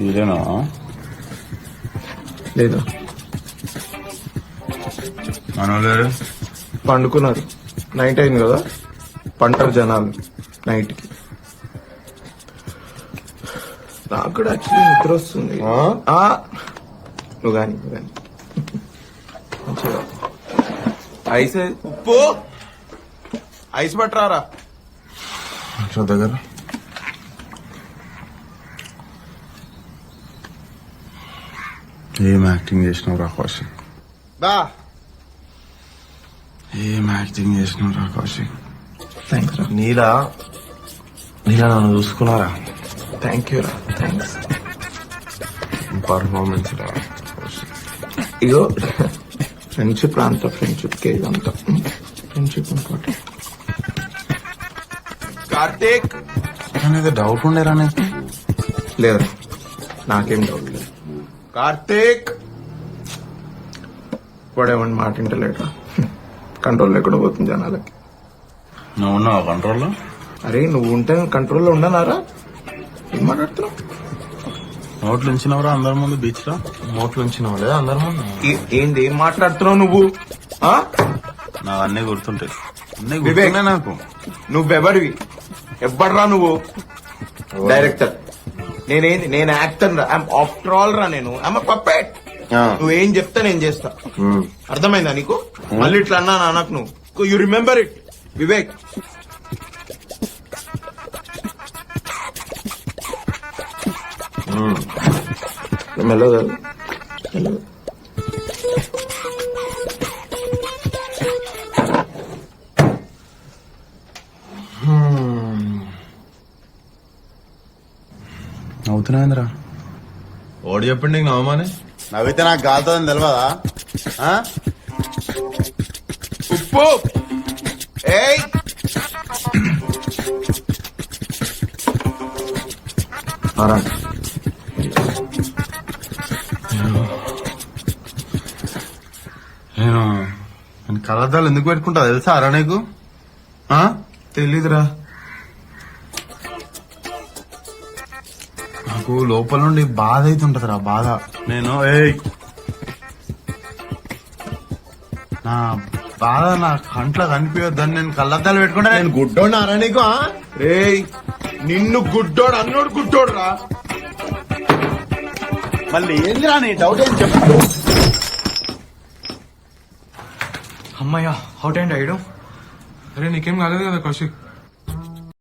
ఇదేనా? లేదా. మనోళ్ళు? పండుకున్నారు. నైట్ అయింది కదా? పంటారు జనాలు నైట్కి నాకు కూడా యాక్చువల్లీ నిద్ర వస్తుంది. నువ్వు కానీ నువ్వు కానీ. మంచిగా. ఐస్ ఉప్పు! ఐస్ పట్టరారా దగ్గర ఏం యాక్టింగ్ చేసినావు రా కౌశిక్? బా ఏం యాక్టింగ్ చేసినావు రా కౌశిక్? థ్యాంక్స్ రా. నీలా? నీలా నన్ను చూసుకున్నారా? థ్యాంక్ యూ రా. థ్యాంక్స్ పర్ఫార్మెన్స్ రా ఇగో ఫ్రెండ్షిప్ అంత ఫ్రెండ్షిప్ కే ఇదంతా ఫ్రెండ్షిప్ ఇంపార్టెంట్ కార్తీక్! అనేది డౌట్ ఉండేరా నీకు లేదా. నాకేం డౌట్ లేదు. కార్తీక్! వాడేమని మాట వింటలేట కంట్రోల్ లేకుండా పోతుంది జనాలకి. నువ్వు ఉన్నావా కంట్రోల్లో అరే నువ్వు ఉంటే కంట్రోల్లో ఉండనారా? ఏం మాట్లాడుతున్నావు? నోట్లు ఉంచినవరా అందరి ముందు బీచ్లో? నోట్లు ఉంచినావు లేదా అందరి ముందు? ఏ- ఏంది ఏం మాట్లాడుతున్నావు నువ్వు? ఆ? నాకు అన్నీ గుర్తుంటాయి. అన్నీ వివేక్. గుర్తున్నాయి నాకు. నువ్వెవరివి ఎవ్వడ్రా నువ్వు? డైరెక్టర్ నేనేంది? నేను యాక్టర్ రా. ఆఫ్టర్ ఆల్ రా నేను. ఐమ్ పప్పెట్ ఆ. నువ్వేం చెప్తా నేను చేస్తా. అర్థమైందా నీకు? మళ్ళీ ఇట్లా అన్నా నాకు నువ్వు. You remember it Vivek. మెల్లగా మెల్లగా అవుతున్నాయిందిరా ఓడి చెప్పండి నీకు నవమానే నవ్వితే నాకు గాలుతుందని తెలియదా ఆ? ఉప్పు! ఏయ్! నేను నేను కళ్ళద్దాలు ఎందుకు పెట్టుకుంటా తెలుసా అరా నీకు? తెలీదురా. నాకు లోపల నుండి బాధ అవుతుంటదిరా బాధ. నేను ఏయ్! నా బాధ నా కంట్లో కనిపించొద్దని నేను కళ్ళద్దాలు పెట్టుకుంటా నేను గుడ్డోన్నారా నీకు రే నిన్ను గుడ్డోడు అన్నోడు గుడ్డోడు రా మళ్ళీ ఏందిరా నీ డౌట్ ఏం చెప్పు. అమ్మయ్యా అవుట్ అండ్ అయ్యడం అరే నీకేం కాలేదు కదా కౌశిక్?